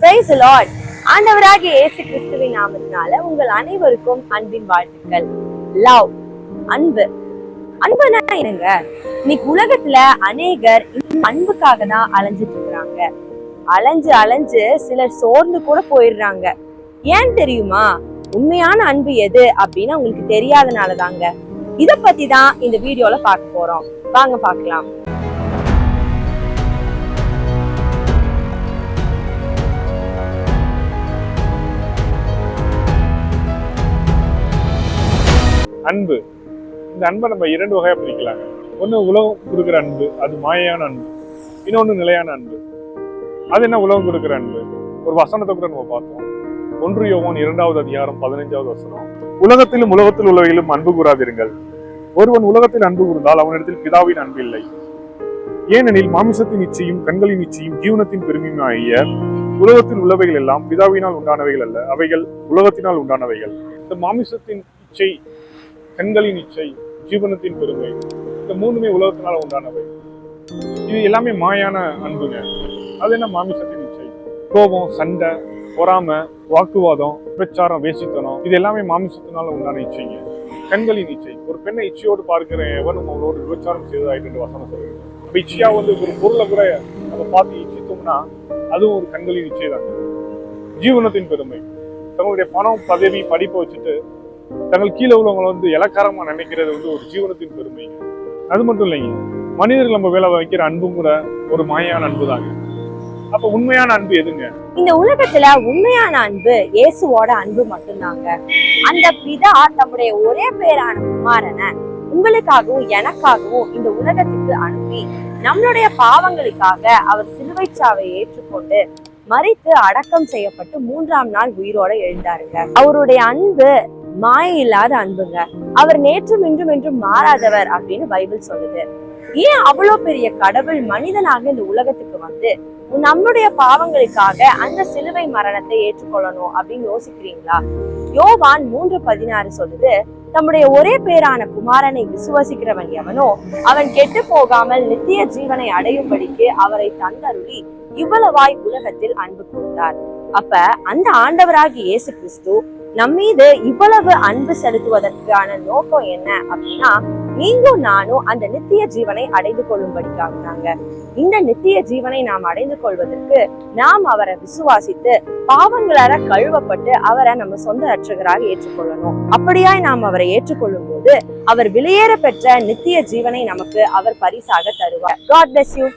Price Lord ஆண்டவராகிய இயேசு கிறிஸ்துவின் நாமத்தினால உங்கள் அனைவருக்கும் அன்பின் வாழ்த்துக்கள். லவ் அன்பு. அன்புனா என்னங்க? இன்னைக்கு உலகத்துல அநேகர் அன்புக்காக தான் அலைஞ்சிட்டு இருக்கிறாங்க. அலைஞ்சு அலைஞ்சு சிலர் சோர்ந்து கூட போயிடுறாங்க. ஏன் தெரியுமா? உண்மையான அன்பு எது அப்படின்னு உங்களுக்கு தெரியாதனால தாங்க இத பத்தி தான் இந்த வீடியோல பார்க்க போறோம். வாங்க பார்க்கலாம். அன்பு. இந்த அன்பை நம்ம இரண்டு வகையாக பிரிக்கலாங்க ஒன்று உலகம் கொடுக்குற அன்பு அது மாயையான அன்பு. இன்னொன்னு நிலையான அன்பு. அது என்ன உலகம் கொடுக்குற அன்பு? ஒரு வசனத்தை கூட நம்ம பார்த்தோம். ஒன்று யோவான் இரண்டாவது அதிகாரம் பதினைஞ்சாவது வசனம். உலகத்திலும் உலகத்தில் உள்ளவையிலும் அன்பு கூறாதிருங்கள். ஒருவன் உலகத்தில் அன்பு கூர்ந்தால் அவனிடத்தில் பிதாவின் அன்பு இல்லை. ஏனெனில் மாமிசத்தின் இச்சையும் கண்களின் இச்சையும் ஜீவனத்தின் பெருமையும் ஆகிய உலகத்தில் உள்ளவைகள் எல்லாம் பிதாவினால் உண்டானவைகள் அல்ல. அவைகள் உலகத்தினால் உண்டானவைகள். இந்த மாமிசத்தின் இச்சை கண்களின் இச்சை ஜீவனத்தின் பெருமை இந்த மூணுமே உலகத்தினால உண்டானவை. இது எல்லாமே மாயான அன்புங்க. அது என்ன மாமிசத்தின் இச்சை? கோபம் சண்டை பொறாமை வாக்குவாதம் பிரச்சாரம் வேசித்தனம் இது எல்லாமே மாமிசத்தினால உண்டான இச்சைங்க. கண்களின் இச்சை. ஒரு பெண்ணை இச்சையோடு பார்க்கிற எவனும் அவளோடு விபச்சாரம் செய்ததாயிட்டு ரெண்டு வசனம் சொல்லுங்க அப்ப இச்சையா வந்து ஒரு பொருளை கூட நம்ம பார்த்து இச்சித்தோம்னா அதுவும் ஒரு கண்களின் இச்சை தான் ஜீவனத்தின் பெருமை. தங்களுடைய பணம் பதவி படிப்பை வச்சுட்டு தங்கள் கீழே உள்ளவங்களை வந்து இலக்காரமாக நினைக்கிறது வந்து ஒரு ஜீவனத்தின் பெருமைங்க அது மட்டும் இல்லைங்க. மனிதர்கள் நம்ம வேலை வைக்கிற அன்பும் கூட ஒரு மாயான அன்பு தாங்க அப்ப உண்மையான அன்பு எதுங்க? இந்த உலகத்துல உண்மையான அன்பு இயேசுவோட அன்பு மட்டும்தாங்க. அந்த பிதா தம்முடைய ஒரே பேரான குமாரனை உங்களுக்காகவும் எனக்காகவும் இந்த உலகத்துக்கு அனுப்பி நம்மளுடைய பாவங்களுக்காக அவர் சிலுவை சாவை ஏற்றுக்கொண்டு மறித்து அடக்கம் செய்யப்பட்டு மூன்றாம் நாள் உயிரோட எழுந்தாருங்க. அவருடைய அன்பு மாய இல்லாத அன்புங்க. அவர் நேற்றும் இன்றும் என்றும் மாறாதவர் அப்படின்னு பைபிள் சொல்லுது. ஏன் அவ்வளோ பெரிய கடவுள் மனிதனாக இந்த உலகத்துக்கு வந்து நம்முடைய பாவங்களுக்காக அந்த சிலுவை மரணத்தை ஏற்றுக்கொள்ளணும் அப்படின்னு யோசிக்கிறீங்களா? யோவான் மூன்று பதினாறு சொல்லுது தம்முடைய ஒரே பேரான குமாரனை விசுவசிக்கிறவன் எவனோ அவன் கெட்டு போகாமல் நித்திய ஜீவனை அடையும்படிக்கு அவரை தந்தருளி இவ்வளவாய் உலகத்தில் அன்பு கொடுத்தார் அப்ப அந்த ஆண்டவராகி இயேசு கிறிஸ்து நம்மீது இவ்வளவு அன்பு செலுத்துவதற்கான நோக்கம் என்ன அப்படின்னா நீங்களும் நானும் அந்த நித்திய ஜீவனை அடைந்து கொள்ளும்படிக்காக தாங்க இந்த நித்திய ஜீவனை நாம் அடைந்து கொள்வதற்கு நாம் அவரை விசுவாசித்து பாவங்களால கழுவப்பட்டு அவரை நம்ம சொந்த ரட்சகராக ஏற்றுக்கொள்ளணும். அப்படியாய் நாம் அவரை ஏற்றுக்கொள்ளும் போது அவர் வெளியேற பெற்ற நித்திய ஜீவனை நமக்கு அவர் பரிசாக தருவார். God bless you